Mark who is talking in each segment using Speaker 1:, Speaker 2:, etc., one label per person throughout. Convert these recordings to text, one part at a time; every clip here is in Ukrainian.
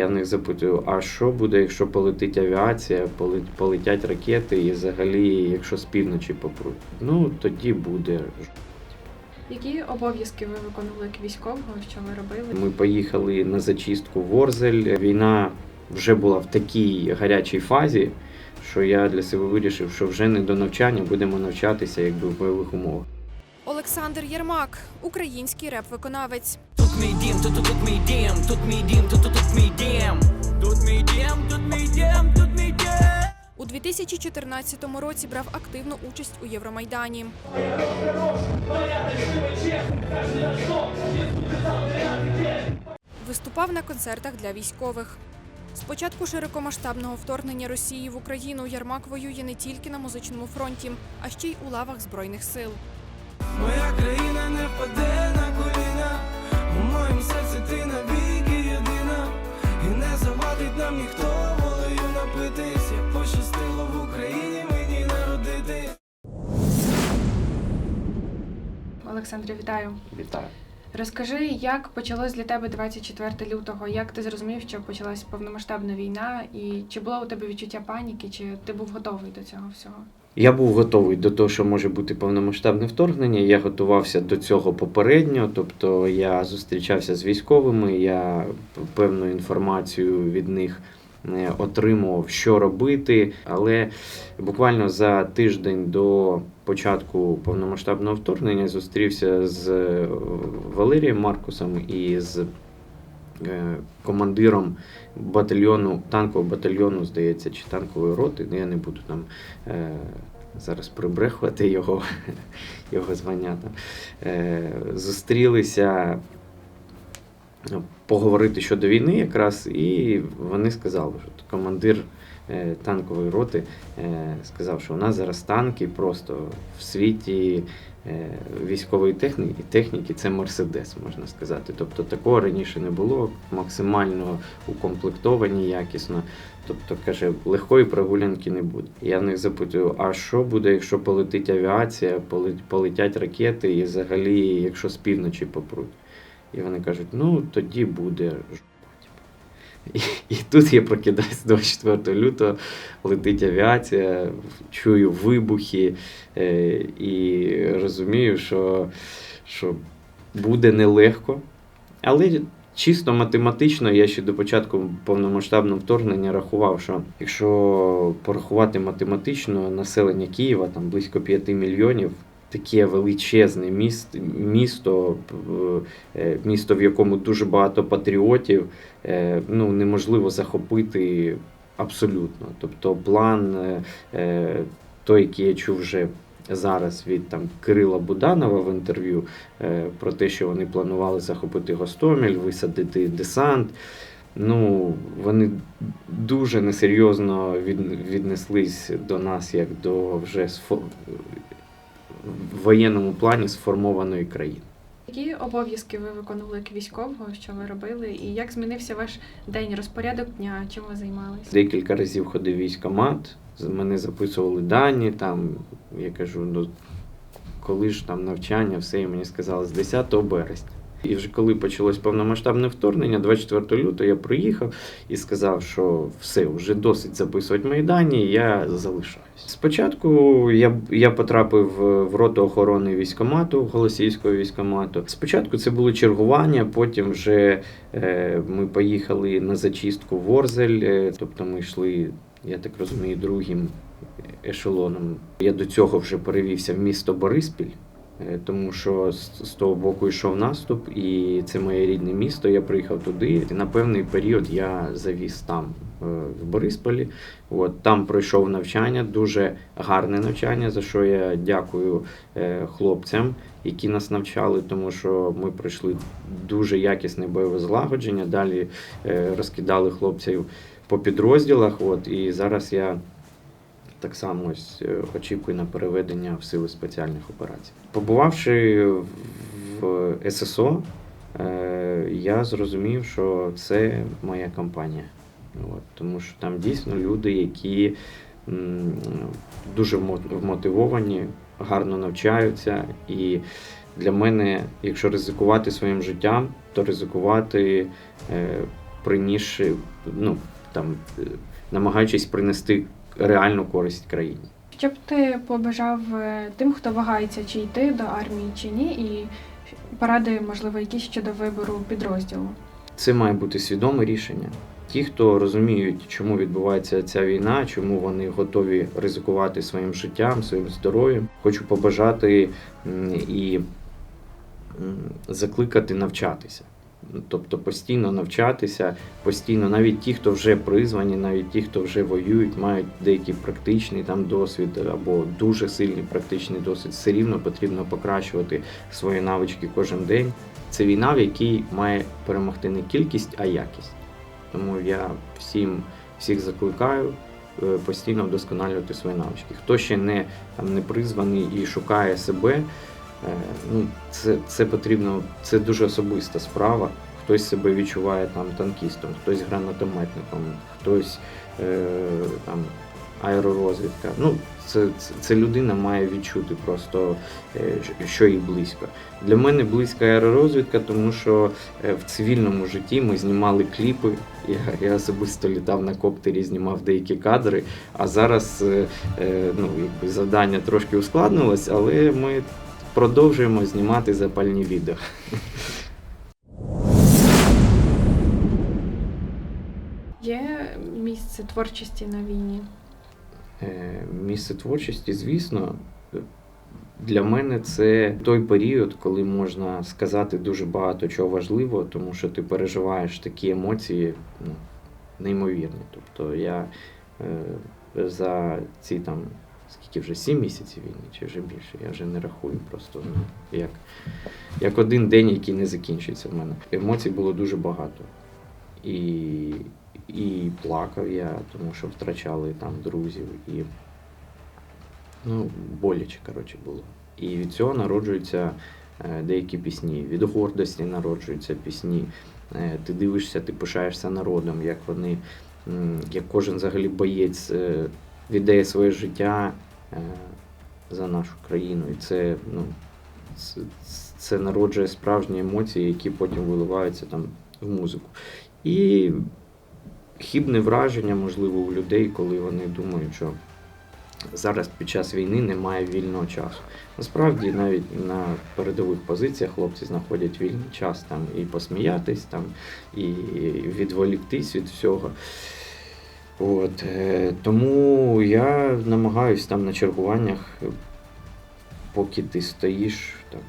Speaker 1: Я в них запитую, а що буде, якщо полетить авіація, поле- полетять ракети і взагалі, якщо з півночі попруть? Ну тоді буде.
Speaker 2: Які обов'язки ви виконували як військового? Що ви робили?
Speaker 1: Ми поїхали на зачистку в Ворзель. Війна вже була в такій гарячій фазі, що я для себе вирішив, що вже не до навчання будемо навчатися якби в бойових умовах.
Speaker 3: Олександр Єрмак, український реп-виконавець.
Speaker 4: Мій дім, тут тут тут мій дім, тут мій дім, тут тут тут мій дім. Тут мій дім, тут мій дім, тут мій дім.
Speaker 3: У 2014 році брав активну участь у Євромайдані. Виступав на концертах для військових. З початку широкомасштабного вторгнення Росії в Україну Ярмак воює не тільки на музичному фронті, а ще й у лавах збройних сил.
Speaker 4: Моя країна не впаде на коліна. У моєму серці ти навіки єдина. І не завадить нам ніхто волею напитись. Як пощастило в Україні мені народитись.
Speaker 2: Олександре, вітаю.
Speaker 1: Вітаю.
Speaker 2: Розкажи, як почалось для тебе 24 лютого? Як ти зрозумів, що почалась повномасштабна війна, і чи було у тебе відчуття паніки, чи ти був готовий до цього всього?
Speaker 1: Я був готовий до того, що може бути повномасштабне вторгнення. Я готувався до цього попередньо, тобто я зустрічався з військовими, я певну інформацію від них е, отримував, що робити. Але буквально за тиждень до початку повномасштабного вторгнення зустрівся з е, Валерієм Маркусом і з командиром батальйону, танкового батальйону, здається, чи танкової роти. Я не буду там е, зараз прибрехувати його, його звання там. Е, зустрілися ну, поговорити щодо війни якраз, і вони сказали, що командир е, танкової роти е, сказав, що у нас зараз танки просто в світі е, військової техніки, техніки це Мерседес, можна сказати. Тобто такого раніше не було, максимально укомплектовані якісно. Тобто, каже, легкої прогулянки не буде. Я в них запитую, а що буде, якщо полетить авіація, поле- полетять ракети і взагалі, якщо з півночі попруть? І вони кажуть, ну тоді буде. І, і тут я прокидаюсь 24 лютого, летить авіація, чую вибухи е, і розумію, що, що буде нелегко. Але чисто математично я ще до початку повномасштабного вторгнення рахував, що якщо порахувати математично населення Києва, там близько 5 мільйонів. Таке величезне міст, місто, е, місто, в якому дуже багато патріотів, е, ну неможливо захопити абсолютно. Тобто план, е, той, який я чув вже зараз від там Кирила Буданова в інтерв'ю е, про те, що вони планували захопити Гостомель, висадити десант. Ну, вони дуже несерйозно від, віднеслись до нас як до вже сфо- в воєнному плані сформованої країни.
Speaker 2: Які обов'язки ви виконували як військового? Що ви робили? І як змінився ваш день, розпорядок дня? Чим ви займалися?
Speaker 1: Декілька разів ходив військомат, мене записували дані, там, я кажу, ну, коли ж там навчання, все, і мені сказали з 10 березня. І вже коли почалось повномасштабне вторгнення, 24 лютого я приїхав і сказав, що все, вже досить записувати мої дані, я залишаюсь. Спочатку я, я потрапив в роту охорони військкомату, Голосіївського військкомату. Спочатку це було чергування, потім вже е, ми поїхали на зачистку в Ворзель, е, тобто ми йшли, я так розумію, другим ешелоном. Я до цього вже перевівся в місто Бориспіль. Е, Тому що з, того боку йшов наступ, і це моє рідне місто. Я приїхав туди. На певний період я завіз там е, в Борисполі. От там пройшов навчання, дуже гарне навчання, за що я дякую е, хлопцям, які нас навчали, тому що ми пройшли дуже якісне бойове злагодження. Далі розкидали хлопців по підрозділах. От і зараз я так само ось е, очікую на переведення в сили спеціальних операцій. Побувавши в ССО, е, я зрозумів, що це моя компанія. От, тому що там дійсно люди, які дуже вмотивовані, гарно навчаються. І для мене, якщо ризикувати своїм життям, то ризикувати е, принісши, ну там намагаючись принести реальну користь країні.
Speaker 2: Що б ти побажав е, тим, хто вагається, чи йти до армії, чи ні, і поради, можливо, якісь щодо вибору підрозділу?
Speaker 1: Це має бути свідоме рішення. Ті, хто розуміють, чому відбувається ця війна, чому вони готові ризикувати своїм життям, своїм здоров'ям, хочу побажати і закликати навчатися. Тобто постійно навчатися, постійно, навіть ті, хто вже призвані, навіть ті, хто вже воюють, мають деякий практичний там досвід або дуже сильний практичний досвід, все рівно потрібно покращувати свої навички кожен день. Це війна, в якій має перемогти не кількість, а якість. Тому я всім всіх закликаю е, постійно вдосконалювати свої навички. Хто ще не, там, не призваний і шукає себе, ну, це, це потрібно, це дуже особиста справа. Хтось себе відчуває там танкістом, хтось гранатометником, хтось е, там аеророзвідка. Ну, це, це, це людина має відчути просто, е, що їй близько. Для мене близька аеророзвідка, тому що е, в цивільному житті ми знімали кліпи. Я, я особисто літав на коптері, знімав деякі кадри. А зараз е, е, ну, якби завдання трошки ускладнилось, але ми продовжуємо знімати запальні відео.
Speaker 2: Є місце творчості на війні?
Speaker 1: Е, Місце творчості, звісно, для мене це той період, коли можна сказати дуже багато чого важливого, тому що ти переживаєш такі емоції ну, неймовірні. Тобто я е, за ці там скільки вже сім місяців війни, чи вже більше, я вже не рахую просто ну, як, як один день, який не закінчується в мене. Емоцій було дуже багато. І, і плакав я, тому що втрачали там друзів, і ну, боляче, коротше, було. І від цього народжуються е, деякі пісні. Від гордості народжуються пісні. Е, ти дивишся, ти пишаєшся народом, як вони, як кожен взагалі боєць е, віддає своє життя е, за нашу країну. І це, ну, це, це народжує справжні емоції, які потім виливаються там в музику. І хібне враження, можливо, у людей, коли вони думають, що зараз під час війни немає вільного часу. Насправді, навіть на передових позиціях хлопці знаходять вільний час там і посміятись, там, і відволіктись від всього. От, е, тому я намагаюсь там на чергуваннях, е, поки ти стоїш, там,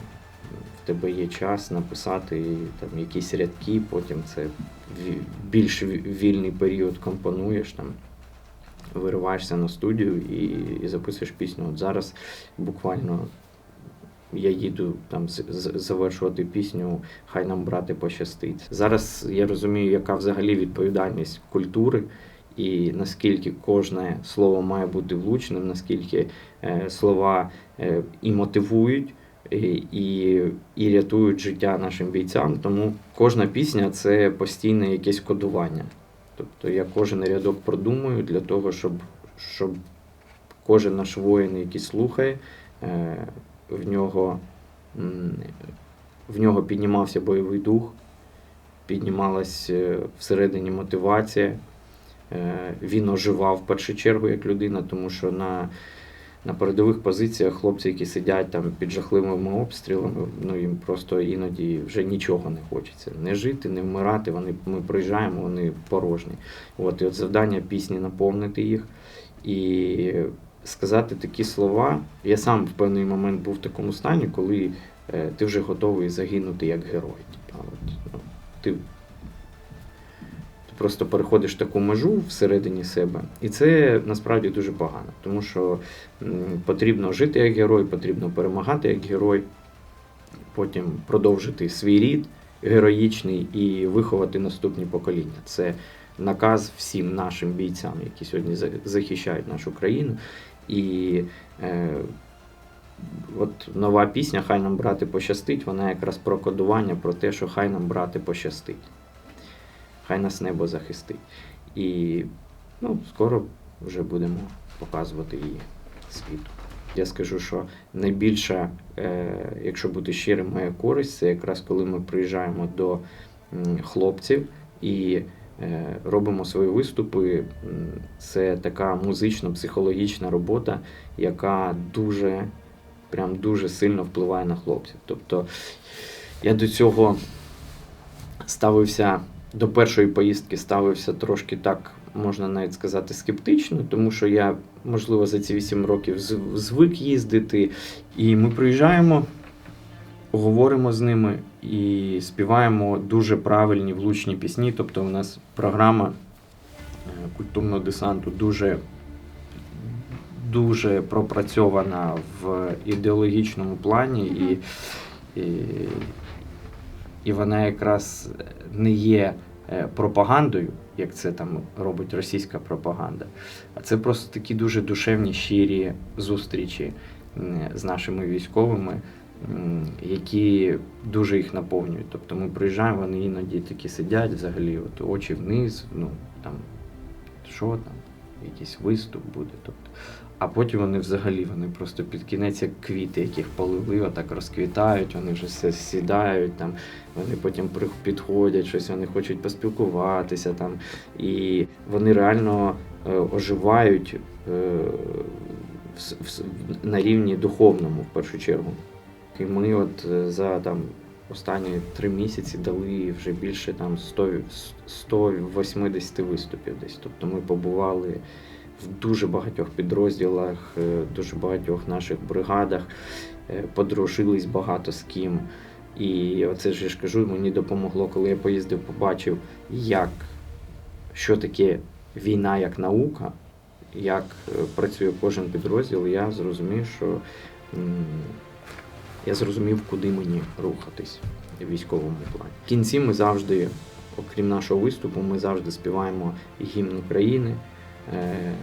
Speaker 1: в тебе є час написати там, якісь рядки, потім це більш вільний період компонуєш там. Вириваєшся на студію і, і записуєш пісню. От зараз буквально я їду там завершувати пісню Хай нам брати пощастить. Зараз я розумію, яка взагалі відповідальність культури, і наскільки кожне слово має бути влучним, наскільки е, слова е, і мотивують, і, і, рятують життя нашим бійцям. Тому кожна пісня це постійне якесь кодування. Тобто я кожен рядок продумую для того, щоб, щоб кожен наш воїн, який слухає, е, в нього, в нього піднімався бойовий дух, піднімалась всередині мотивація. Е, Він оживав в першу чергу як людина, тому що на, на передових позиціях хлопці, які сидять там під жахливими обстрілами, ну їм просто іноді вже нічого не хочеться. Не жити, не вмирати. Вони, ми приїжджаємо, вони порожні. От, і от завдання пісні наповнити їх і сказати такі слова. Я сам в певний момент був в такому стані, коли е, ти вже готовий загинути як герой. От, ну, ти просто переходиш таку межу всередині себе, і це насправді дуже погано, тому що потрібно жити як герой, потрібно перемагати як герой, потім продовжити свій рід героїчний і виховати наступні покоління. Це наказ всім нашим бійцям, які сьогодні захищають нашу країну. І е, от нова пісня Хай нам брати пощастить, вона якраз про кодування, про те, що хай нам брати пощастить. Хай нас небо захистить. І ну, скоро вже будемо показувати її світу. Я скажу, що найбільша, е, якщо бути щирим, моя користь, це якраз коли ми приїжджаємо до хлопців і е, робимо свої виступи. Це така музично-психологічна робота, яка дуже, прям дуже сильно впливає на хлопців. Тобто я до цього ставився до першої поїздки ставився трошки так, можна навіть сказати, скептично, тому що я, можливо, за ці 8 років звик їздити. І ми приїжджаємо, говоримо з ними і співаємо дуже правильні влучні пісні. Тобто, у нас програма е, культурного десанту дуже. Дуже пропрацьована в ідеологічному плані, і, і, і вона якраз не є е, пропагандою, як це там робить російська пропаганда, а це просто такі дуже душевні, щирі зустрічі з нашими військовими, які дуже їх наповнюють. Тобто ми приїжджаємо, вони іноді такі сидять взагалі, от очі вниз, ну там що там, якийсь виступ буде. Тобто, а потім вони взагалі вони просто під кінець як квіти, яких полили, отак розквітають, вони вже все сідають там, вони потім підходять, щось вони хочуть поспілкуватися там. І вони реально е, оживають е, в в на рівні духовному в першу чергу. І ми от е, за там останні три місяці дали вже більше там 100, 180 виступів десь. Тобто ми побували в дуже багатьох підрозділах, е, дуже багатьох наших бригадах, е, подружились багато з ким. І оце ж я ж кажу, мені допомогло, коли я поїздив, побачив, як, що таке війна як наука, як е, працює кожен підрозділ, я зрозумів, що я зрозумів, куди мені рухатись в військовому плані. В кінці ми завжди, окрім нашого виступу, ми завжди співаємо гімн України. Е,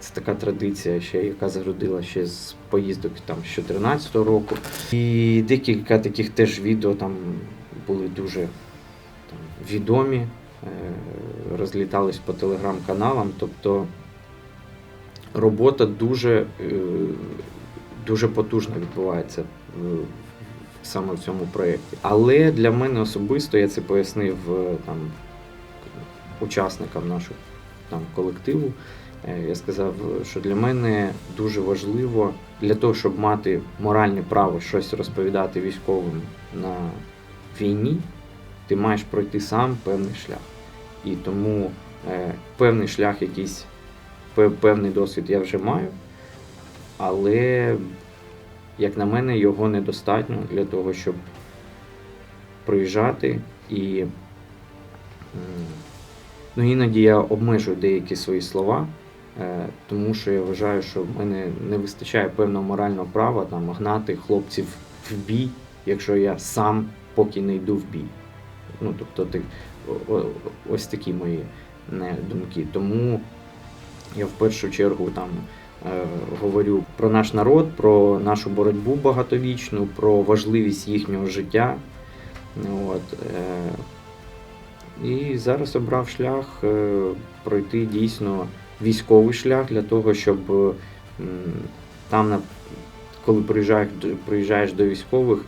Speaker 1: Це така традиція, ще, яка зародила ще з поїздок там, з 2014 року. І декілька таких теж відео там були дуже там, відомі, е, розлітались по телеграм-каналам. Тобто робота дуже, е, дуже потужно відбувається саме в цьому проєкті. Але для мене особисто я це пояснив там, учасникам нашого там, колективу. Е, Я сказав, що для мене дуже важливо для того, щоб мати моральне право щось розповідати військовим на війні, ти маєш пройти сам певний шлях. І тому е, певний шлях, якийсь певний досвід я вже маю, але, як на мене, його недостатньо для того, щоб приїжджати і ну, іноді я обмежую деякі свої слова, е, тому що я вважаю, що в мене не вистачає певного морального права там гнати хлопців в бій, якщо я сам поки не йду в бій. Ну, тобто, ось такі мої думки. Тому я в першу чергу там е, говорю про наш народ, про нашу боротьбу багатовічну, про важливість їхнього життя. От, е, і зараз обрав шлях е, пройти дійсно військовий шлях для того, щоб е, там, коли приїжджаєш, приїжджаєш до військових,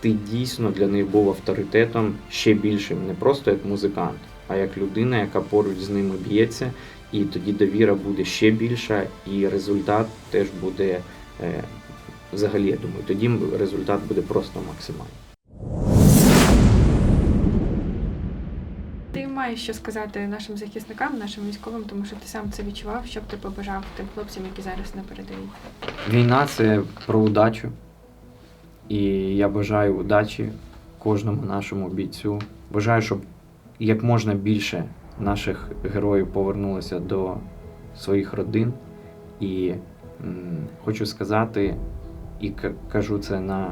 Speaker 1: ти дійсно для них був авторитетом ще більшим, не просто як музикант, а як людина, яка поруч з ними б'ється, і тоді довіра буде ще більша, і результат теж буде е, взагалі, я думаю, тоді результат буде просто максимальний.
Speaker 2: Ти маєш що сказати нашим захисникам, нашим військовим, тому що ти сам це відчував, що б ти побажав тим хлопцям, які зараз на передовій.
Speaker 1: Війна це про удачу. І я бажаю удачі кожному нашому бійцю. Бажаю, щоб як можна більше наших героїв повернулося до своїх родин. І м, хочу сказати, і кажу це на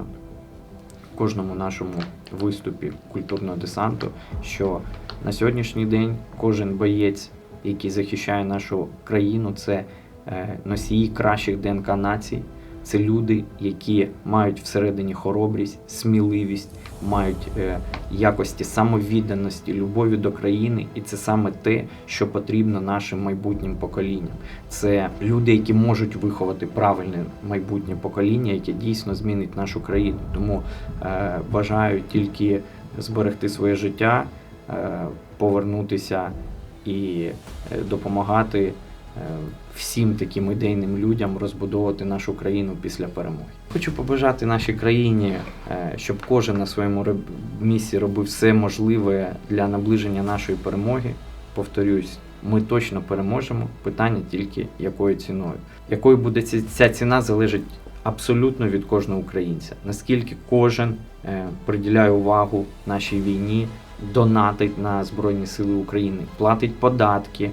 Speaker 1: кожному нашому виступі культурного десанту, що на сьогоднішній день кожен боєць, який захищає нашу країну, це е, носії кращих ДНК націй. Це люди, які мають всередині хоробрість, сміливість, мають е, якості самовідданості, любові до країни, і це саме те, що потрібно нашим майбутнім поколінням. Це люди, які можуть виховати правильне майбутнє покоління, яке дійсно змінить нашу країну. Тому е, бажаю тільки зберегти своє життя, е, повернутися і е, допомагати всім таким ідейним людям розбудовувати нашу країну після перемоги. Хочу побажати нашій країні, е, щоб кожен на своєму місці робив все можливе для наближення нашої перемоги. Повторюсь, ми точно переможемо. Питання тільки якою ціною. Якою буде ця ціна, залежить абсолютно від кожного українця. Наскільки кожен е, приділяє увагу нашій війні, донатить на Збройні Сили України, платить податки, е,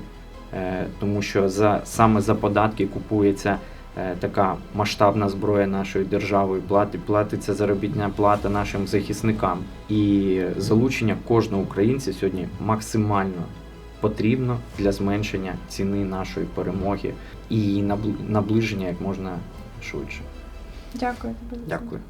Speaker 1: тому що за саме за податки купується е, така масштабна зброя нашої держави, платить, платиться заробітна плата нашим захисникам. І залучення кожного українця сьогодні максимально потрібно для зменшення ціни нашої перемоги і її наближення як можна швидше.
Speaker 2: Дякую тобі.
Speaker 1: Дякую.